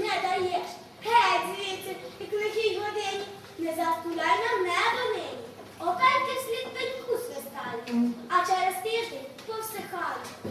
не даєш. Геть звідси, як лихій годині, не застуляй нам небо нині. Опеньки слід пеньку свистають, а через тиждень повсихають.